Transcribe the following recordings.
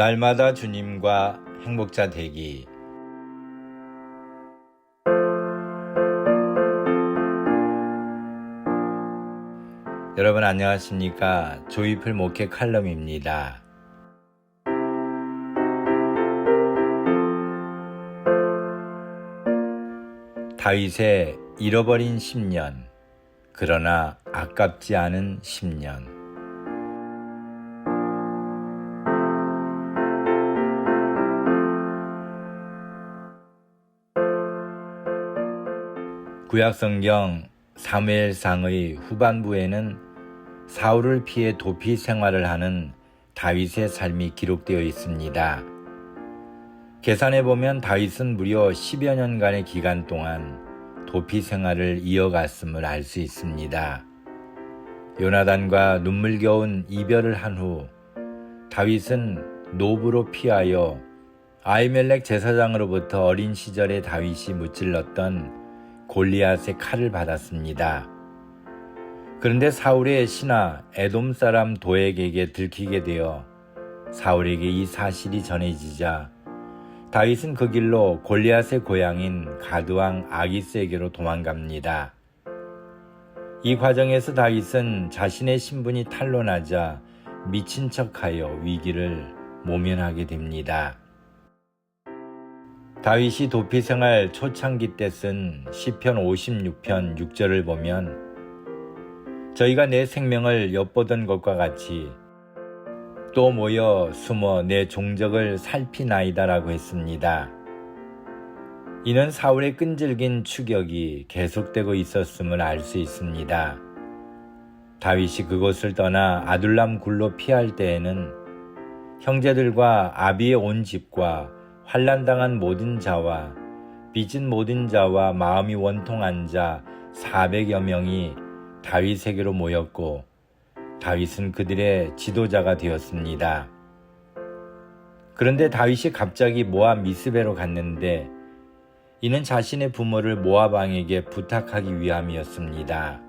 날마다 주님과 행복자 되기. 여러분 안녕하십니까? 조이풀 목회 칼럼입니다. 다윗의 잃어버린 10년 그러나 아깝지 않은 10년 구약성경 사무엘상의 후반부에는 사울을 피해 도피 생활을 하는 다윗의 삶이 기록되어 있습니다. 계산해 보면 다윗은 무려 10여 년간의 기간 동안 도피 생활을 이어갔음을 알 수 있습니다. 요나단과 눈물겨운 이별을 한 후 다윗은 노브로 피하여 아이멜렉 제사장으로부터 어린 시절에 다윗이 무찔렀던 골리앗의 칼을 받았습니다. 그런데 사울의 신하 에돔 사람 도액에게 들키게 되어 사울에게 이 사실이 전해지자 다윗은 그 길로 골리앗의 고향인 가드왕 아기스에게로 도망갑니다. 이 과정에서 다윗은 자신의 신분이 탄로나자 미친 척하여 위기를 모면하게 됩니다. 다윗이 도피 생활 초창기 때 쓴 시편 56편 6절을 보면 저희가 내 생명을 엿보던 것과 같이 또 모여 숨어 내 종적을 살피나이다라고 했습니다. 이는 사울의 끈질긴 추격이 계속되고 있었음을 알 수 있습니다. 다윗이 그곳을 떠나 아둘람 굴로 피할 때에는 형제들과 아비의 온 집과 환란당한 모든 자와 빚은 모든 자와 마음이 원통한 자 400여 명이 다윗에게로 모였고 다윗은 그들의 지도자가 되었습니다. 그런데 다윗이 갑자기 모압 미스베로 갔는데 이는 자신의 부모를 모압 왕에게 부탁하기 위함이었습니다.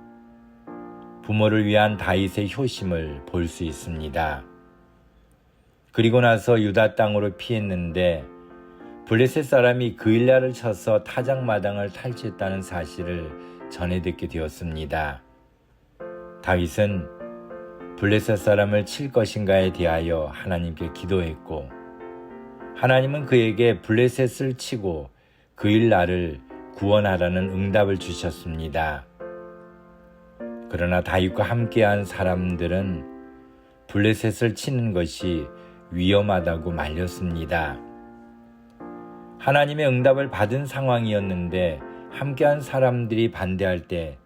부모를 위한 다윗의 효심을 볼 수 있습니다. 그리고 나서 유다 땅으로 피했는데 블레셋 사람이 그일라를 쳐서 타작마당을 탈취했다는 사실을 전해 듣게 되었습니다. 다윗은 블레셋 사람을 칠 것인가에 대하여 하나님께 기도했고 하나님은 그에게 블레셋을 치고 그일라를 구원하라는 응답을 주셨습니다. 그러나 다윗과 함께한 사람들은 블레셋을 치는 것이 위험하다고 말렸습니다. 하나님의 응답을 받은 상황이었는데 함께한 사람들이 반대할 때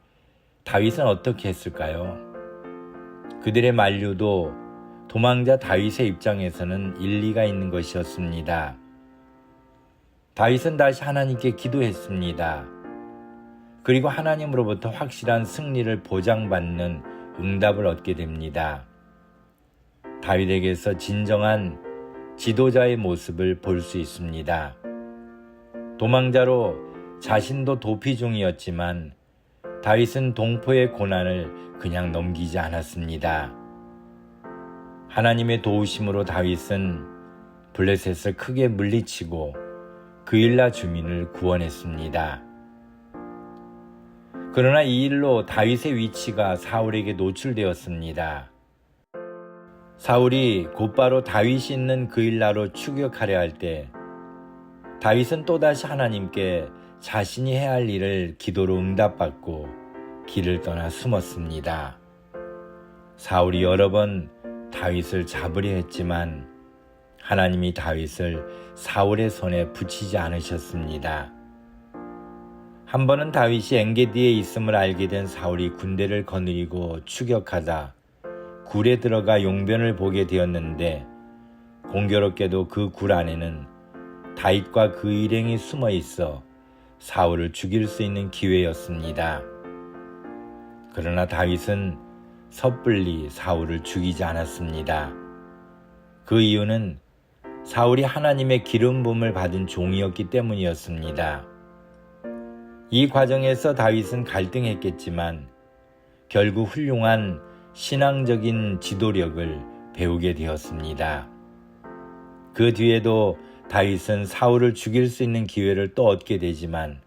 다윗은 어떻게 했을까요? 그들의 만류도 도망자 다윗의 입장에서는 일리가 있는 것이었습니다. 다윗은 다시 하나님께 기도했습니다. 그리고 하나님으로부터 확실한 승리를 보장받는 응답을 얻게 됩니다. 다윗에게서 진정한 지도자의 모습을 볼 수 있습니다. 도망자로 자신도 도피 중이었지만 다윗은 동포의 고난을 그냥 넘기지 않았습니다. 하나님의 도우심으로 다윗은 블레셋을 크게 물리치고 그일라 주민을 구원했습니다. 그러나 이 일로 다윗의 위치가 사울에게 노출되었습니다. 사울이 곧바로 다윗이 있는 그일라로 추격하려 할 때 다윗은 또다시 하나님께 자신이 해야 할 일을 기도로 응답받고 길을 떠나 숨었습니다. 사울이 여러 번 다윗을 잡으려 했지만 하나님이 다윗을 사울의 손에 붙이지 않으셨습니다. 한 번은 다윗이 엔게디에 있음을 알게 된 사울이 군대를 거느리고 추격하다 굴에 들어가 용변을 보게 되었는데 공교롭게도 그 굴 안에는 다윗과 그 일행이 숨어 있어 사울을 죽일 수 있는 기회였습니다. 그러나 다윗은 섣불리 사울을 죽이지 않았습니다. 그 이유는 사울이 하나님의 기름 부음을 받은 종이었기 때문이었습니다. 이 과정에서 다윗은 갈등했겠지만 결국 훌륭한 신앙적인 지도력을 배우게 되었습니다. 그 뒤에도 다윗은 사울을 죽일 수 있는 기회를 또 얻게 되지만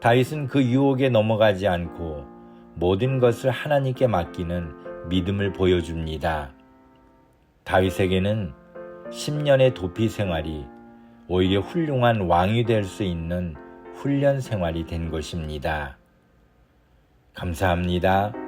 다윗은 그 유혹에 넘어가지 않고 모든 것을 하나님께 맡기는 믿음을 보여줍니다. 다윗에게는 10년의 도피 생활이 오히려 훌륭한 왕이 될 수 있는 훈련 생활이 된 것입니다. 감사합니다.